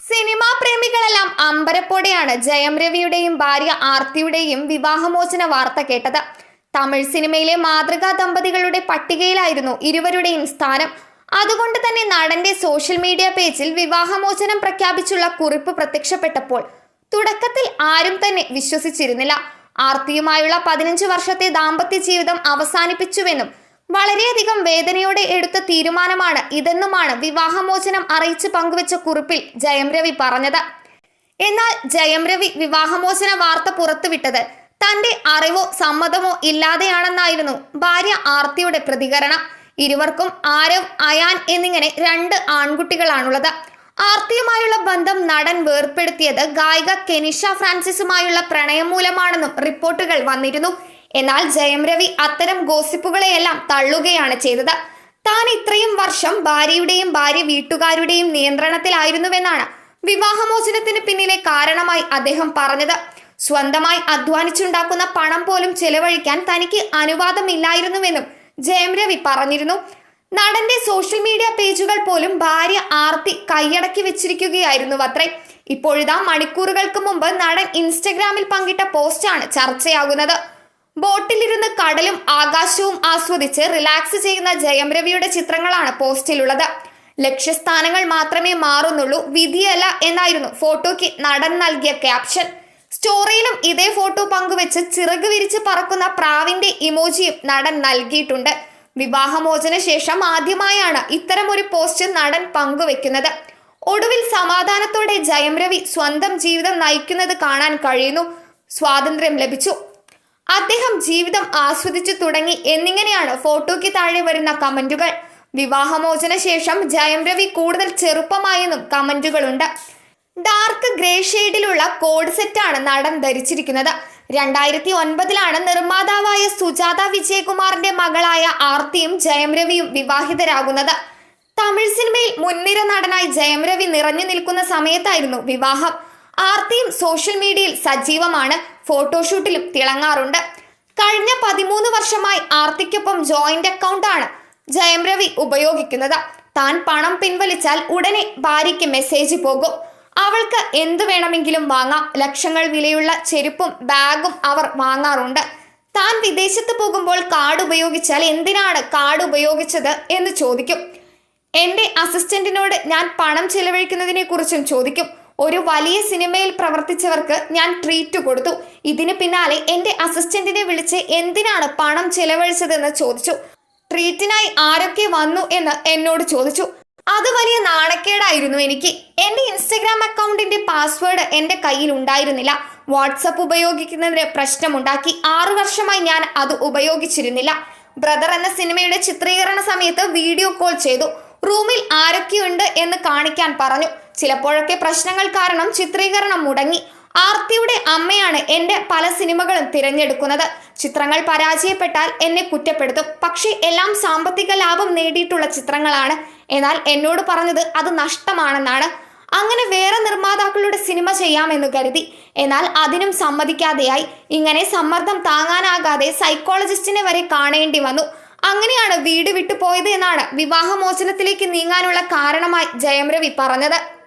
Cinema പ്രേമികളെല്ലാം അമ്പരപ്പോടെയാണ് ജയം രവിയുടെയും ഭാര്യ ആർത്തിയുടെയും വിവാഹമോചന വാർത്ത കേട്ടത്. തമിഴ് സിനിമയിലെ മാതൃകാ ദമ്പതികളുടെ പട്ടികയിലായിരുന്നു ഇരുവരുടെയും സ്ഥാനം. അതുകൊണ്ട് തന്നെ നടന്റെ സോഷ്യൽ മീഡിയ പേജിൽ വിവാഹമോചനം പ്രഖ്യാപിച്ചുള്ള കുറിപ്പ് പ്രത്യക്ഷപ്പെട്ടപ്പോൾ തുടക്കത്തിൽ ആരും തന്നെ വിശ്വസിച്ചിരുന്നില്ല. ആർത്തിയുമായുള്ള പതിനഞ്ച് വർഷത്തെ ദാമ്പത്യ ജീവിതം അവസാനിപ്പിച്ചുവെന്നും വളരെയധികം വേദനയോടെ എടുത്ത തീരുമാനമാണ് ഇതെന്നുമാണ് വിവാഹമോചനം അറിയിച്ച് പങ്കുവച്ച കുറിപ്പിൽ ജയം രവി പറഞ്ഞത്. എന്നാൽ ജയം രവി വിവാഹമോചന വാർത്ത പുറത്തുവിട്ടത് തന്റെ അറിവോ സമ്മതമോ ഇല്ലാതെയാണെന്നായിരുന്നു ഭാര്യ ആർത്തിയുടെ പ്രതികരണം. ഇരുവർക്കും ആരവ് അയാൻ എന്നിങ്ങനെ രണ്ട് ആൺകുട്ടികളാണുള്ളത്. ആർത്തിയുമായുള്ള ബന്ധം നടൻ വേർപ്പെടുത്തിയത് ഗായിക കെനിഷ ഫ്രാൻസിസുമായുള്ള പ്രണയം മൂലമാണെന്നും റിപ്പോർട്ടുകൾ വന്നിരുന്നു. എന്നാൽ ജയം രവി അത്തരം ഗോസിപ്പുകളെയെല്ലാം തള്ളുകയാണ് ചെയ്തത്. താൻ ഇത്രയും വർഷം ഭാര്യയുടെയും ഭാര്യ വീട്ടുകാരുടെയും നിയന്ത്രണത്തിലായിരുന്നുവെന്നാണ് വിവാഹമോചനത്തിന് പിന്നിലെ കാരണമായി അദ്ദേഹം പറഞ്ഞത്. സ്വന്തമായി അധ്വാനിച്ചുണ്ടാക്കുന്ന പണം പോലും ചെലവഴിക്കാൻ തനിക്ക് അനുവാദമില്ലായിരുന്നുവെന്നും ജയം രവി പറഞ്ഞിരുന്നു. നടന്റെ സോഷ്യൽ മീഡിയ പേജുകൾ പോലും ഭാര്യ ആർത്തി കൈയടക്കി വെച്ചിരിക്കുകയായിരുന്നു അത്രേ ഇപ്പോഴിതാ മണിക്കൂറുകൾക്ക് മുമ്പ് നടൻ ഇൻസ്റ്റഗ്രാമിൽ പങ്കിട്ട പോസ്റ്റാണ് ചർച്ചയാകുന്നത്. ബോട്ടിലിരുന്ന് കടലും ആകാശവും ആസ്വദിച്ച് റിലാക്സ് ചെയ്യുന്ന ജയം രവിയുടെ ചിത്രങ്ങളാണ് പോസ്റ്റിലുള്ളത്. ലക്ഷ്യസ്ഥാനങ്ങൾ മാത്രമേ മാറുന്നുള്ളൂ വിധിയല്ല എന്നായിരുന്നു ഫോട്ടോയ്ക്ക് നടൻ നൽകിയ ക്യാപ്ഷൻ. സ്റ്റോറിയിലും ഇതേ ഫോട്ടോ പങ്കുവെച്ച് ചിറക് വിരിച്ച് പറക്കുന്ന പ്രാവിന്റെ ഇമോജിയും നടൻ നൽകിയിട്ടുണ്ട്. വിവാഹമോചന ശേഷം ആദ്യമായാണ് ഇത്തരമൊരു പോസ്റ്റ് നടൻ പങ്കുവെക്കുന്നത്. ഒടുവിൽ സമാധാനത്തോടെ ജയം രവി സ്വന്തം ജീവിതം നയിക്കുന്നത് കാണാൻ കഴിയുന്നു. സ്വാതന്ത്ര്യം ലഭിച്ചു. അദ്ദേഹം ജീവിതം ആസ്വദിച്ചു തുടങ്ങി എന്നിങ്ങനെയാണ് ഫോട്ടോയ്ക്ക് താഴെ വരുന്ന കമന്റുകൾ. വിവാഹമോചന ശേഷം ജയം രവി കൂടുതൽ ചെറുപ്പമായെന്നും കമന്റുകളുണ്ട്. ഡാർക്ക് ഗ്രേ ഷെയ്ഡിലുള്ള കോഡ് സെറ്റാണ് നടൻ ധരിച്ചിരിക്കുന്നത്. രണ്ടായിരത്തി ഒൻപതിലാണ് നിർമ്മാതാവായ സുജാത വിജയകുമാറിന്റെ മകളായ ആർത്തിയും ജയം രവിയും വിവാഹിതരാകുന്നത്. തമിഴ് സിനിമയിൽ മുൻനിര നടനായി ജയം രവി നിറഞ്ഞു നിൽക്കുന്ന സമയത്തായിരുന്നു വിവാഹം. ആർത്തിയും സോഷ്യൽ മീഡിയയിൽ സജീവമാണ്. ഫോട്ടോഷൂട്ടിലും തിളങ്ങാറുണ്ട്. കഴിഞ്ഞ പതിമൂന്ന് വർഷമായി ആർത്തിക്കൊപ്പം ജോയിന്റ് അക്കൗണ്ടാണ് ജയം രവി ഉപയോഗിക്കുന്നത്. താൻ പണം പിൻവലിച്ചാൽ ഉടനെ ഭാര്യയ്ക്ക് മെസ്സേജ് പോകും. അവൾക്ക് എന്തു വേണമെങ്കിലും വാങ്ങാം. ലക്ഷങ്ങൾ വിലയുള്ള ചെരുപ്പും ബാഗും അവർ വാങ്ങാറുണ്ട്. താൻ വിദേശത്ത് പോകുമ്പോൾ കാർഡ് ഉപയോഗിച്ചാൽ എന്തിനാണ് കാർഡ് ഉപയോഗിച്ചത് എന്ന് ചോദിക്കും. എന്റെ അസിസ്റ്റന്റിനോട് ഞാൻ പണം ചെലവഴിക്കുന്നതിനെ കുറിച്ചും ചോദിക്കും. ഒരു വലിയ സിനിമയിൽ പ്രവർത്തിച്ചവർക്ക് ഞാൻ ട്രീറ്റ് കൊടുത്തു. ഇതിന് പിന്നാലെ എന്റെ അസിസ്റ്റന്റിനെ വിളിച്ച് എന്തിനാണ് പണം ചെലവഴിച്ചതെന്ന് ചോദിച്ചു. ട്രീറ്റിനായി ആരൊക്കെ വന്നു എന്ന് എന്നോട് ചോദിച്ചു. അത് വലിയ നാണക്കേടായിരുന്നു എനിക്ക്. എന്റെ ഇൻസ്റ്റഗ്രാം അക്കൗണ്ടിന്റെ പാസ്വേഡ് എന്റെ കയ്യിൽ ഉണ്ടായിരുന്നില്ല. വാട്സപ്പ് ഉപയോഗിക്കുന്നതിന് പ്രശ്നമുണ്ടാക്കി. ആറു വർഷമായി ഞാൻ അത് ഉപയോഗിച്ചിരുന്നില്ല. ബ്രദർ എന്ന സിനിമയുടെ ചിത്രീകരണ സമയത്ത് വീഡിയോ കോൾ ചെയ്തു. റൂമിൽ ആരൊക്കെയുണ്ട് എന്ന് കാണിക്കാൻ പറഞ്ഞു. ചിലപ്പോഴൊക്കെ പ്രശ്നങ്ങൾ കാരണം ചിത്രീകരണം മുടങ്ങി. ആർത്തിയുടെ അമ്മയാണ് എന്റെ പല സിനിമകളും തിരഞ്ഞെടുക്കുന്നത്. ചിത്രങ്ങൾ പരാജയപ്പെട്ടാൽ എന്നെ കുറ്റപ്പെടുത്തും. പക്ഷേ എല്ലാം സാമ്പത്തിക ലാഭം നേടിയിട്ടുള്ള ചിത്രങ്ങളാണ്. എന്നാൽ എന്നോട് പറഞ്ഞത് അത് നഷ്ടമാണെന്നാണ്. അങ്ങനെ വേറെ നിർമ്മാതാക്കളുടെ സിനിമ ചെയ്യാമെന്ന് കരുതി. എന്നാൽ അതിനും സമ്മതിക്കാതെയായി. ഇങ്ങനെ സമ്മർദ്ദം താങ്ങാനാകാതെ സൈക്കോളജിസ്റ്റിനെ വരെ കാണേണ്ടി വന്നു. അങ്ങനെയാണ് വീട് വിട്ടു പോയത് എന്നാണ് വിവാഹമോചനത്തിലേക്ക് നീങ്ങാനുള്ള കാരണമായി ജയം രവി പറഞ്ഞത്.